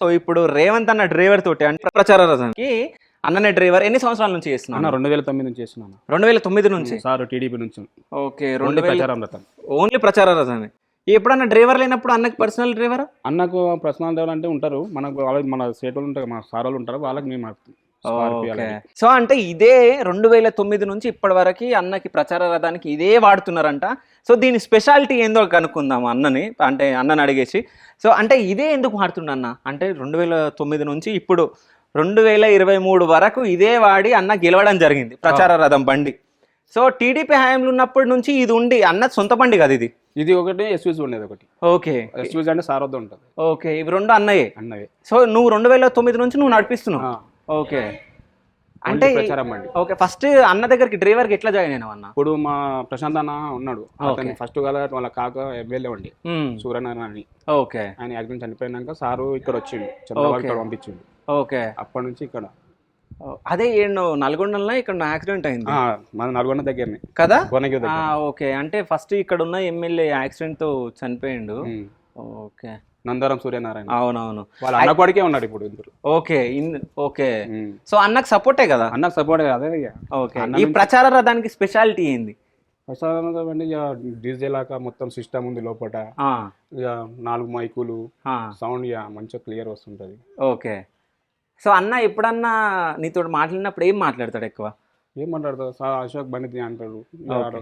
So ఇప్పుడు రేవంత్ అన్న driver తోటి అంటే ప్రచార రథానికి అన్ననే డ్రైవర్ ఎన్ని సంవత్సరాల నుంచి చేస్తున్నాను రెండు వేల తొమ్మిది నుంచి చేస్తున్నాను రెండు వేల తొమ్మిది నుంచి? సార్ టీడీపీ నుంచి. ఓకే రెండు ప్రచారం రథం. ఓన్లీ ప్రచార రథమే. ఎప్పుడన్నా డ్రైవర్ లేనప్పుడు అన్నకి పర్సనల్ డ్రైవర్? అన్నకు పర్సనల్ దేవులు అంటే ఉంటారు. మనకు వాళ్ళ మన స్టేట్ వాళ్ళు ఉంటారు మన సార్ వాళ్ళు ఉంటారు వాళ్ళకి మేము. సో అంటే ఇదే రెండు వేల తొమ్మిది నుంచి ఇప్పటి వరకు అన్నకి ప్రచార రథానికి ఇదే వాడుతున్నారంట. సో దీని స్పెషాలిటీ ఏందో కనుక్కుందాం అన్నని అంటే అన్నని అడిగేసి. సో అంటే ఇదే ఎందుకు వాడుతుండ అన్న? అంటే రెండు వేల తొమ్మిది నుంచి ఇప్పుడు రెండు వేల ఇరవై మూడు వరకు ఇదే వాడి అన్న గెలవడం జరిగింది ప్రచార రథం బండి. సో టీడీపీ హయాంలో ఉన్నప్పటి నుంచి ఇది ఉండి అన్న సొంత బండి కదా ఇది? ఇది ఒకటి ఎస్యూజ్ ఉండేది ఒకటి. ఓకే. ఎస్యూజ్ అంటే సార్ వద్ద ఉంటుంది. ఓకే ఇవి రెండు అన్నయ్యే అన్నవి సో నువ్వు రెండు వేల తొమ్మిది నుంచి నువ్వు నడిపిస్తున్నావు. ఓకే. అంటే ప్రచారం ఓకే ఫస్ట్ అన్న దగ్గరికి డ్రైవర్కి ఎట్లా జాయిన్ అయినావు అన్న? ఇప్పుడు మా ప్రశాంత్ అన్న ఉన్నాడు. అతను ఫస్ట్ కదా వాళ్ళ కాక ఎమ్మెల్యే ఉండి. సూర్యనారాయణ అని ఓకే. ఆయన యాక్సిడెంట్ చనిపోయినాక సారు ఇక్కడ వచ్చిండు. చంద్రబాబు. ఇక్కడ పంపించిండు. ఓకే. అప్పటి నుంచి ఇక్కడ. అదే ఏండు నల్గొండలో ఇక్కడ యాక్సిడెంట్ అయింది? మన నల్గొండ దగ్గరనే. కదా? ఓకే. అంటే ఫస్ట్ ఇక్కడ ఉన్న ఎమ్మెల్యే యాక్సిడెంట్తో చనిపోయిండు. ఓకే. నందరం సూర్యనారాయణ. అవునవును. వాళ్ళ అన్న కొడుకే ఉన్నాడు ఇప్పుడు ఇద్దరు ఓకే ఓకే. సో అన్నకు సపోర్టే కదా? అన్నకు సపోర్ట్ అదే ఇక. ఓకే. ఈ ప్రచార రథానికి స్పెషాలిటీ ఏంది? బండి ఇక డీజే లాగా మొత్తం సిస్టమ్ ఉంది లోపల ఇక నాలుగు మైకులు సౌండ్ ఇక మంచిగా క్లియర్ వస్తుంటది. ఓకే. సో అన్న ఎప్పుడన్నా నీతో మాట్లాడినప్పుడు ఏం మాట్లాడతాడు ఎక్కువ? ఏం మాట్లాడతాడు సార్ అశోక్ బండి అంటాడు.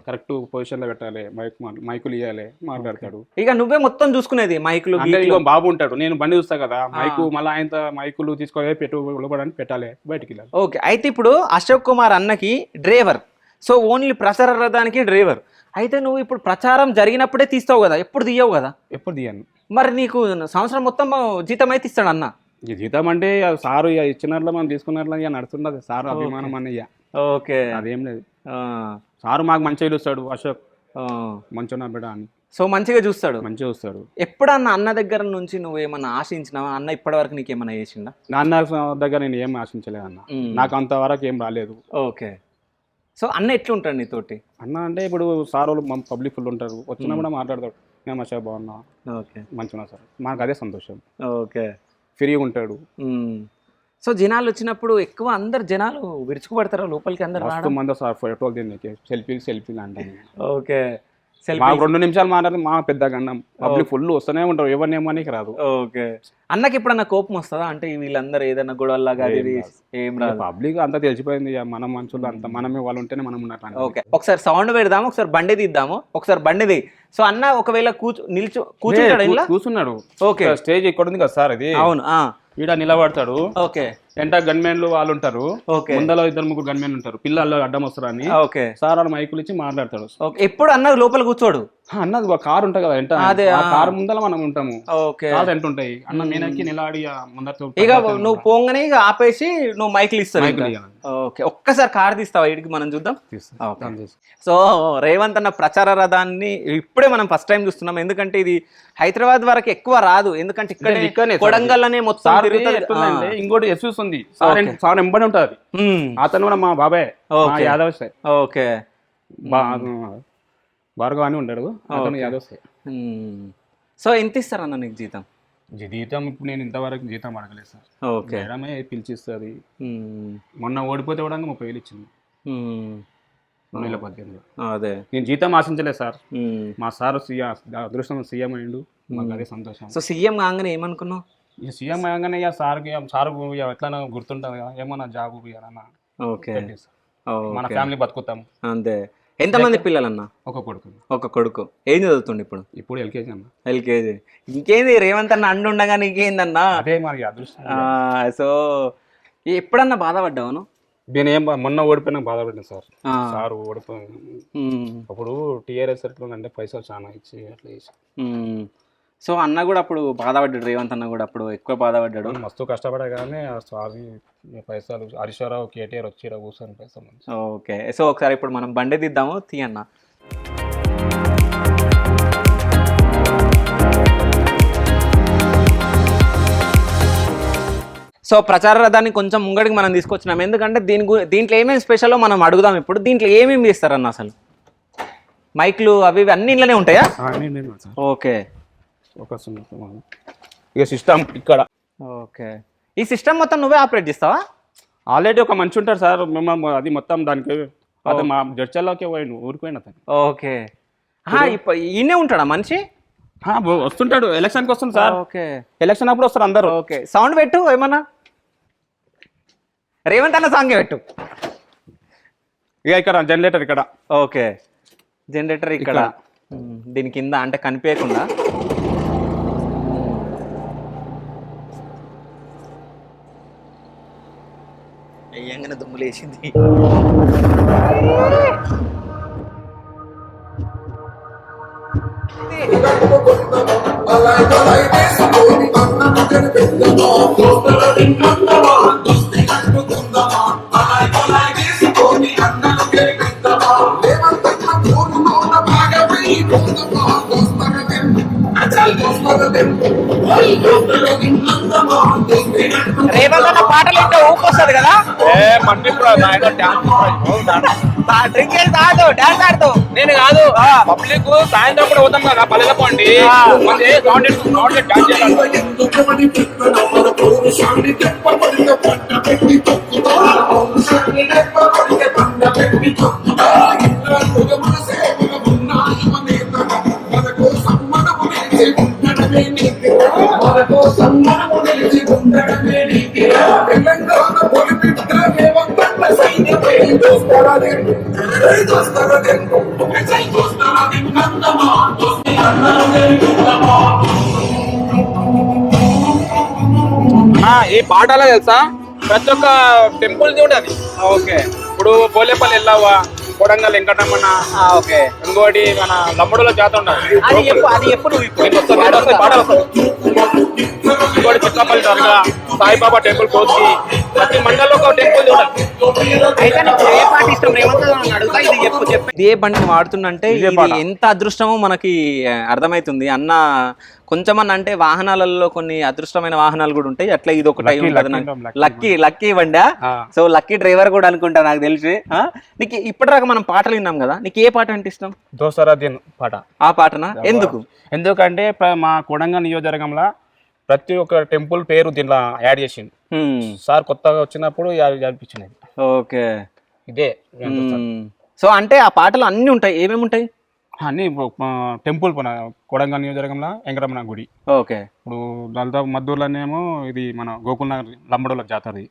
కరెక్ట్ పొజిషన్లో పెట్టాలి. మైక్ మైకులు ఇవ్వాలి మాట్లాడతాడు. ఇక నువ్వే మొత్తం చూసుకునేది మైకులు అంటే బాబు ఉంటాడు. నేను బండి చూస్తా కదా. మైకు మళ్ళీ ఆయన మైకులు తీసుకొని పెట్టు లోపడానికి పెట్టాలి. బయటికి వెళ్ళాలి. ఓకే. అయితే ఇప్పుడు అశోక్ కుమార్ అన్నకి డ్రైవర్. సో ఓన్లీ ప్రచార రథానికి డ్రైవర్. అయితే నువ్వు ఇప్పుడు ప్రచారం జరిగినప్పుడే తీస్తావు కదా? ఎప్పుడు తీయవు కదా? ఎప్పుడు తీయను. మరి నీకు సంవత్సరం మొత్తం జీతం అయితే ఇస్తాడు అన్న? జీతం అంటే సారు ఇక ఇచ్చినట్లు మనం తీసుకున్నట్లు ఇక నడుస్తున్నది సారు అభిమానం అన్నయ్య. ఓకే. అదేం లేదు. సారు మాకు మంచిగా చూస్తాడు అశోక్. మంచిగా బిడ్డ అని. సో మంచిగా చూస్తాడు? మంచిగా చూస్తాడు. ఎప్పుడన్నా అన్న దగ్గర నుంచి నువ్వు ఏమన్నా ఆశించినావా? అన్న ఇప్పటివరకు నీకు ఏమన్నా చేసిందా నాన్న దగ్గర నేను ఏం ఆశించలేదు అన్న మ్మ్. నాకు అంతవరకు ఏం రాలేదు. ఓకే. సో అన్న ఎట్లుంటాడు నీతోటి? అన్న అంటే ఇప్పుడు సార్ వాళ్ళు పబ్లిక్ ఫుల్ ఉంటారు. వచ్చినా కూడా మాట్లాడతాడు. నేను మంచిగా బాగున్నా ఓకే. మంచిగా సార్. మాకు అదే సంతోషం. ఓకే. ఫ్రీగా ఉంటాడు. సో జనాలు వచ్చినప్పుడు ఎక్కువ అందరు జనాలు విరుచుకుపడతారు లోపలికి అందరు మస్తు మంది సార్ ఫోటోలు తిన్నాకి సెల్ఫీలు సెల్ఫీలు అంటే ఓకే. సెల్ఫీ మాకు రెండు నిమిషాలు మాట్లాడితే మా పెద్ద గండం. పబ్లిక్ ఫుల్ వస్తూనే ఉంటారు ఎవరిని ఏమనికి రాదు. ఓకే. అన్నకి ఎప్పుడన్నా కోపం వస్తుందా? అంటే వీళ్ళందరూ ఏదైనా అది ఇది ఏం రాదు. పబ్లిక్ అంతా తెలిసిపోయింది మన మనుషులు అంతా మనమే వాళ్ళు ఉంటేనే మనం ఉన్నట్టు ఓకే. ఒకసారి సౌండ్ పెడదాము ఒకసారి బండి తీద్దాము ఒకసారి బండిది సో అన్న ఒకవేళ కూర్చు నిల్చు ఇలా? కూర్చున్నాడు. ఓకే. స్టేజ్ ఇక్కడ ఉంది కదా సార్ ఇది? అవును ఆ, ఈడ నిలబడతాడు. ఓకే. ఎంట గన్మెన్లు వాళ్ళు ఉంటారు ముందర ఇద్దరు ముగ్గురు గన్మెన్ ఉంటారు. పిల్లలు అడ్డం వస్తారు అని. ఓకే సార్ వాళ్ళు మైకులు ఇచ్చి మాట్లాడతాడు. ఎప్పుడు అన్న లోపల కూర్చోడు? "హా, అన్నది ఒక కారు ఉంటుంది కదా ఎంట అదే. కారు ముందర మనం ఉంటాము. ఓకే కారు ఎంత ఉంటాయి? అన్న మీనకి నిలాడి ముందర ఇక నువ్వు పోంగానే ఇక ఆపేసి నువ్వు మైక్లు ఇస్తావు. ఓకే ఒక్కసారి కార్ తీస్తావా? ఇడికి మనం చూద్దాం. సో రేవంత్ అన్న ప్రచార రథాన్ని ఇప్పుడే మనం ఫస్ట్ టైం చూస్తున్నాం. ఎందుకంటే ఇది హైదరాబాద్ వరకు ఎక్కువ రాదు. ఎందుకంటే ఇక్కడ కొడంగల్ అనే మొత్తం ఇంకోటి ఎస్యూస్ ఉంది. సార్ సార్ ఎంబడి ఉంటుంది. మ్మ్. అతను కూడా మా బాబాయ్. యాదవ్ సార్. ఓకే బా భార్గవ్ అని ఉంటాడు అతను. యాదవ్ సార్. సో ఎంత ఇస్తారన్న నీకు జీతం? జీతం ఇప్పుడు నేను ఇంతవరకు జీతం అడగలేదు సార్. ఓకే మేడమే పిలిచిస్తుంది. మొన్న ఓడిపోతే కూడా ముప్పై వేలు ఇచ్చింది. రెండు వేల పద్దెనిమిది అదే. నేను జీతం ఆశించలేదు సార్. మా సార్ సీఎం అదృష్టం సీఎం అయిండు. మాకు అదే సంతోషం. సో సీఎం కాగానే ఏమనుకున్నావు? ఇక సీఎం అయ్యాగానే ఇక సార్కి సార్ ఎట్లా గుర్తుంటుంది కదా ఏమన్నా జాబ్ ఇవ్వాలన్నా ఓకే. మన. ఫ్యామిలీ బతుకుతాం. అంతే. ఎంతమంది పిల్లలన్న? ఒక కొడుకు. ఒక కొడుకు. ఏం చదువుతుండు ఇప్పుడు? ఇప్పుడు ఎల్కేజీ అన్న. ఎల్కేజీ. ఇంకేంది రేవంత్ అన్న అండు ఉండగా నీకేందన్నా అదే మరి అదృష్టం. సో ఎప్పుడన్నా బాధపడ్డావును నేను ఏం మొన్న ఓడిపోయినా బాధపడ్డాను సార్. సార్ ఓడిపోయి ఉమ్, అప్పుడు టీఆర్ఎస్ ఎట్లుందంటే పైసలు చాలా ఇచ్చి అట్లా చేసి. సో అన్న కూడా అప్పుడు బాధపడ్డాడు రేవంత్ అన్న కూడా అప్పుడు ఎక్కువ బాధపడ్డాడు. మస్తు కష్టపడే కానీ సార్ ఈ పైసలు హరీశ్వరరావు కేటీఆర్ వచ్చి కూర్చొని పైసలు ఓకే సో ఒకసారి ఇప్పుడు మనం బండి తీద్దాము తీయన్న సో ప్రచార రథాన్ని కొంచెం ముంగడికి మనం తీసుకొచ్చినాం. ఎందుకంటే దీని గు దీంట్లో ఏమేమి స్పెషలో మనం అడుగుదాం ఇప్పుడు. దీంట్లో ఏమేమి చేస్తారన్న అసలు? మైక్లు అవి ఇవి అన్ని ఇంట్లోనే ఉంటాయా. ఓకే. సున్నా సున్నా. ఇక సిస్టమ్ ఇక్కడ. ఓకే. ఈ సిస్టమ్ మొత్తం నువ్వే ఆపరేట్ చేస్తావా? ఆల్రెడీ ఒక మంచి ఉంటారు సార్. మేము అది మొత్తం దానికి అతను మా జడ్చల్లోకి పోయిన అతను. ఓకే. ఈయనే ఉంటాడా మనిషి? వస్తుంటాడు. ఎలక్షన్కి వస్తుంది సార్. ఓకే. ఎలక్షన్ అప్పుడు వస్తారు అందరూ. ఓకే. సౌండ్ పెట్టు ఏమన్నా? రేవంత్ అన్న సాంగ్ పెట్టు. ఇక ఇక్కడ జనరేటర్ ఇక్కడ. ఓకే. జనరేటర్ ఇక్కడ. దీని కింద అంటే కనిపించకుండా అయ్యంగానే దుమ్ము లేచింది రేవంత్ అన్న పాటలు ఇంటే ఊపొస్తుంది కదా? డ్రింక్ చేసి తాగుతూ డాన్స్ ఆడుతూ నేను కాదు పబ్లిక్ సాయంత్రం కూడా పోతాం కదా పల్లెల పండి. ఆ. ఈ పాటలో తెలుసా? ప్రతి ఒక్క టెంపుల్ ఉంటది. ఓకే. ఇప్పుడు బోలేపల్లి వెళ్ళావా కొడంగల్ వెంకటరమణ ఓకే. ఇంకోటి మన లమ్మడులో జాతర ఉన్నది అది ఎప్పుడు అది ఎప్పుడు? ఇప్పుడు నీకు వస్తుంది, చిక్కపల్లి దర్గా సాయిబాబా టెంపుల్ కోసి ప్రతి మండలంలో ఒక టెంపుల్ ఇది బండిని వాడుతుందంటే ఇదే. ఎంత అదృష్టమో మనకి ఆ, అర్థమవుతుంది అన్న కొంచెం అన్న అంటే వాహనాలలో కొన్ని అదృష్టమైన వాహనాలు కూడా ఉంటాయి. అట్లా ఇది. ఉంటాం, lucky లక్కీ లక్కీ బండా. సో లక్కీ డ్రైవర్ కూడా అనుకుంటా నాకు తెలిసి? నీకు ఇప్పటిదాకా మనం పాటలు విన్నాం కదా? నీకు ఏ పాట అంటే ఇష్టం? దోసరా పాట. ఆ పాటనా? ఎందుకు? ఎందుకంటే మా కొడంగల్ నియోజకవర్గంలో ప్రతి ఒక్క టెంపుల్ పేరు దీంట్లో యాడ్ చేసింది. సార్ కొత్తగా వచ్చినప్పుడు అనిపించినది ఓకే. ఇదే. సో అంటే ఆ పాటలు అన్ని ఉంటాయి ఏమేమి ఉంటాయి? అన్ని టెంపుల్ మన కొడంగల్ నియోజకవర్గంలో వెంకటరమణ గుడి. ఓకే. ఇప్పుడు దాంతో మద్దూరులోనేమో ఇది మన గోకుల్నగర్ లంబడోల జాతరది.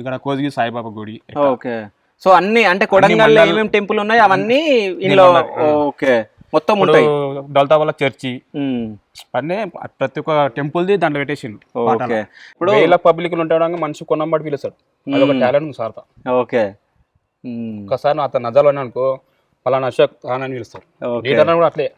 ఇక్కడ కోజిగి సాయిబాబా గుడి ఓకే. సో అన్ని అంటే కొడంగల్ ఏమేమి టెంపుల్ ఉన్నాయి అవన్నీ ఇందులో. ఓకే. మొత్తం ఉంటాయి. దళిత వాళ్ళ చర్చి. అన్నీ ప్రతి ఒక్క టెంపుల్ది దాంట్లో పెట్టేసిండు ఓకే. ఇప్పుడు వేల పబ్లిక్ ఉంటాడు మనిషి కొన్నంబడి పిలుస్తాడు. అదొక టాలెంట్ సార్ ఓకే. ఒకసారి అతను నజాలు అనుకో పలానా అశోక్ అని పిలుస్తాడు. కూడా అట్లే.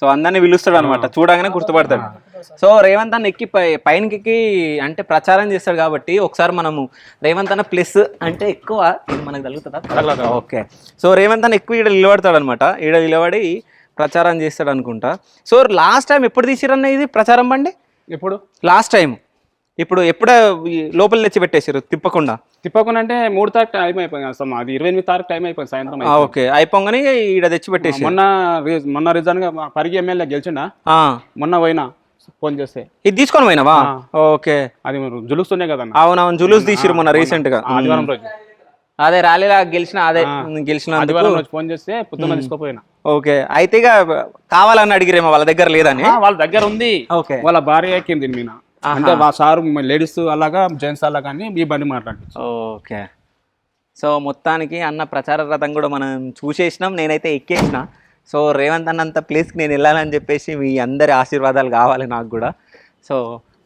సో అందరినీ పిలుస్తాడు అనమాట చూడగానే గుర్తుపడతాడు. సో రేవంత్ అన్న ఎక్కి పై పైనకి అంటే ప్రచారం చేస్తాడు కాబట్టి ఒకసారి మనము రేవంత్ అన్న ప్లస్ అంటే ఎక్కువ మనకు తగలదు. ఓకే. సో రేవంత్ అన్న ఎక్కువ ఈడ నిలబడతాడు అనమాట ఈడ నిలబడి ప్రచారం చేస్తాడు అనుకుంటా. సో లాస్ట్ టైం ఎప్పుడు తీసిరన్న ఇది ప్రచారం బండి? ఇప్పుడు లాస్ట్ టైం. ఇప్పుడు ఎప్పుడో ఈ లోపల తెచ్చి పెట్టేసారు తిప్పకుండా. తిప్పకుండా అంటే మూడు తారీఖు టైం అయిపోయింది అది ఇరవై ఎనిమిది తారీఖు టైం అయిపోయింది సాయంత్రం. ఓకే. అయిపోగానే ఈడ తెచ్చి పెట్టేసి మొన్న రి- మొన్న రిజన్గా పరిగి ఎమ్మెల్యే గెలిచిండా? మొన్న పోయినా. ఫోన్ చేస్తే. ఇది తీసుకొని పోయినావా? ఓకే. అది మరి జులుస్తుండే కదన్న. అవునవును జులూస్ తీసిరు మొన్న రీసెంట్గా ఆదివారం రోజు. అదే ర్యాలీలా గెలిచిన అదే గెలిచిన ఆదివారం రోజు ఫోన్ చేస్తే పొద్దున్న తీసుకోపోయినా. ఓకే. అయితే ఇక కావాలని అడిగిరేమో వాళ్ళ దగ్గర లేదని. ఆ, వాళ్ళ దగ్గర ఉంది. ఓకే. వాళ్ళ భార్య ఎక్కింది దీని మీద అంటే మా సారు లేడీస్ అలాగా జెంట్స్ అలాగా అని ఈ బండి మాట్లాడి ఓకే. సో మొత్తానికి అన్న ప్రచార రథం కూడా మనం చూసేసినాం. నేనైతే ఎక్కేసిన. సో రేవంత్ అన్నంత ప్లేస్కి నేను వెళ్ళాలని చెప్పేసి మీ అందరి ఆశీర్వాదాలు కావాలి నాకు కూడా. సో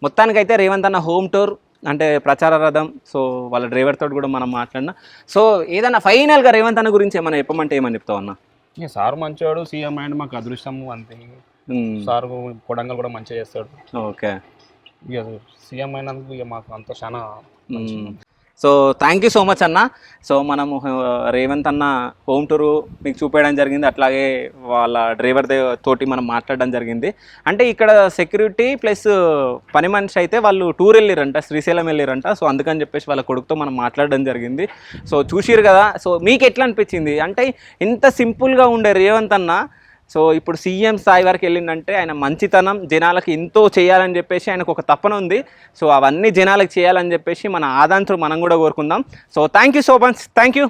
మొత్తానికైతే రేవంత్ అన్న హోమ్ టూర్ అంటే ప్రచార రథం సో వాళ్ళ డ్రైవర్ తోటి కూడా మనం మాట్లాడినా. సో ఏదన్నా ఫైనల్గా రేవంత్ అన్న గురించి ఏమైనా చెప్పమంటే ఏమని చెప్తావు అన్న? సారు మంచివాడు సీఎం అండ్ మాకు అదృష్టము అంతే. సారు కొడంగల్ కూడా మంచిగా చేస్తాడు. ఓకే. ఇక సీఎం అయినందుకు ఇక మాకు అంత చాలా. So thank you so much అన్న. సో మనము రేవంత్ అన్న హోమ్ టూర్ మీకు చూపేయడం జరిగింది. అట్లాగే వాళ్ళ డ్రైవర్ తోటి మనం మాట్లాడడం జరిగింది. అంటే ఇక్కడ సెక్యూరిటీ ప్లస్ పని మనిషి అయితే వాళ్ళు టూర్ వెళ్ళిరంట శ్రీశైలం వెళ్ళిరంట. సో అందుకని చెప్పేసి వాళ్ళ కొడుకుతో మనం మాట్లాడడం జరిగింది. సో చూసిరు కదా. సో మీకు ఎట్లా అనిపించింది? అంటే ఇంత సింపుల్గా ఉండే రేవంత్ అన్న సో ఇప్పుడు సీఎం స్థాయి వరకు వెళ్ళిందంటే ఆయన మంచితనం జనాలకు ఎంతో చేయాలని చెప్పేసి ఆయనకు ఒక తపన ఉంది. సో అవన్నీ జనాలకు చేయాలని చెప్పేసి మన ఆదాంతులు మనం కూడా కోరుకుందాం. So thank you so much thank you